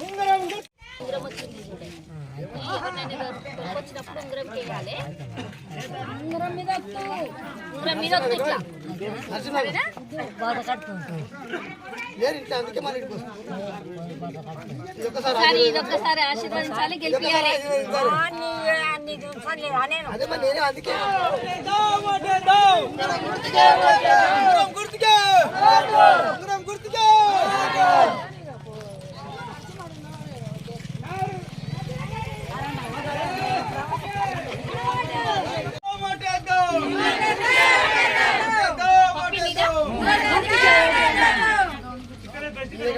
ఉంగరం వచ్చింది వచ్చినప్పుడు ఉంగరం చేయాలి ఉంగరం మీద. ఉంగరం మీద వత్తు ఇట్లా సరేనా? ఒకసారి ఇది ఒక్కసారి ఆశీర్వదించాలి గెలిపియాలి. అందుకే మీద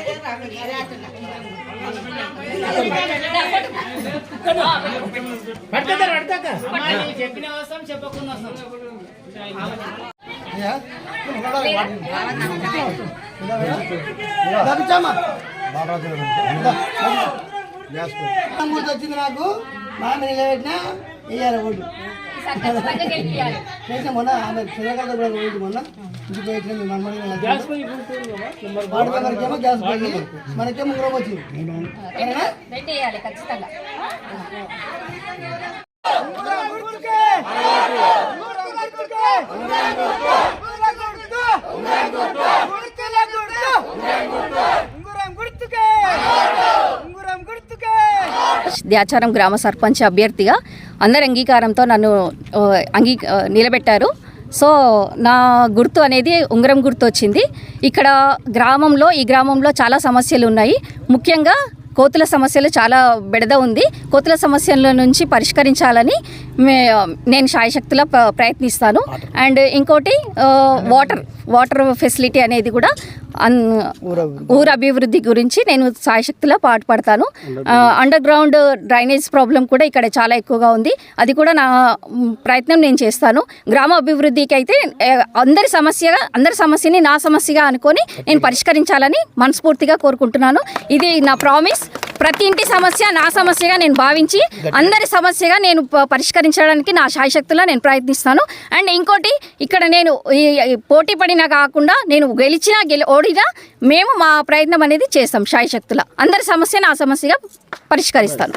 మాట్లాడుతుంది చెప్పిన వస్తాం చెప్పకుండా వస్తాం వచ్చింది నాకు మామిడి నిలబెట్టినా వేయాలి ఓటు. చేసిన మొన్న ఆమె చిన్నకాయలు కూడా ఓటు మొన్న. ఇంటికి పోయిన మీ మనమడి వాడి మెంబర్కేమో గ్యాస్ పోయింది మనకేమో వచ్చింది వేయాలి ఖచ్చితంగా ద్యాచారం గ్రామ సర్పంచ్ అభ్యర్థిగా అందరి అంగీకారంతో నన్ను అంగీ నిలబెట్టారు. సో నా గుర్తు అనేది ఉంగరం గుర్తు వచ్చింది ఇక్కడ గ్రామంలో ఈ గ్రామంలో చాలా సమస్యలు ఉన్నాయి ముఖ్యంగా కోతుల సమస్యలు చాలా బెడద ఉంది. కోతుల సమస్యల నుంచి పరిష్కరించాలని మే నేను శాయశక్తిలో ప్ర- ప్రయత్నిస్తాను. అండ్ ఇంకోటి వాటర్ వాటర్ ఫెసిలిటీ అనేది కూడా అన్ ఊరు అభివృద్ధి గురించి నేను సాయశక్తిలో పాటుపడతాను అండర్ గ్రౌండ్ డ్రైనేజ్ ప్రాబ్లం కూడా ఇక్కడ చాలా ఎక్కువగా ఉంది. అది కూడా నా ప్రయత్నం నేను చేస్తాను. గ్రామ అభివృద్ధికి అయితే అందరి సమస్యగా అందరి సమస్యని నా సమస్యగా అనుకొని నేను పరిష్కరించాలని మనస్ఫూర్తిగా కోరుకుంటున్నాను. ఇది నా ప్రామిస్ ప్రతి ఇంటి సమస్య నా సమస్యగా నేను భావించి అందరి సమస్యగా నేను పరిష్కరించడానికి నా శాయశక్తిలో నేను ప్రయత్నిస్తాను. అండ్ ఇంకోటి ఇక్కడ నేను పోటీ పడినా కాకుండా నేను గెలిచినా గెలి ఓడినా మేము మా ప్రయత్నం అనేది చేస్తాం శాయశక్తుల అందరి సమస్య నా సమస్యగా పరిష్కరిస్తాను.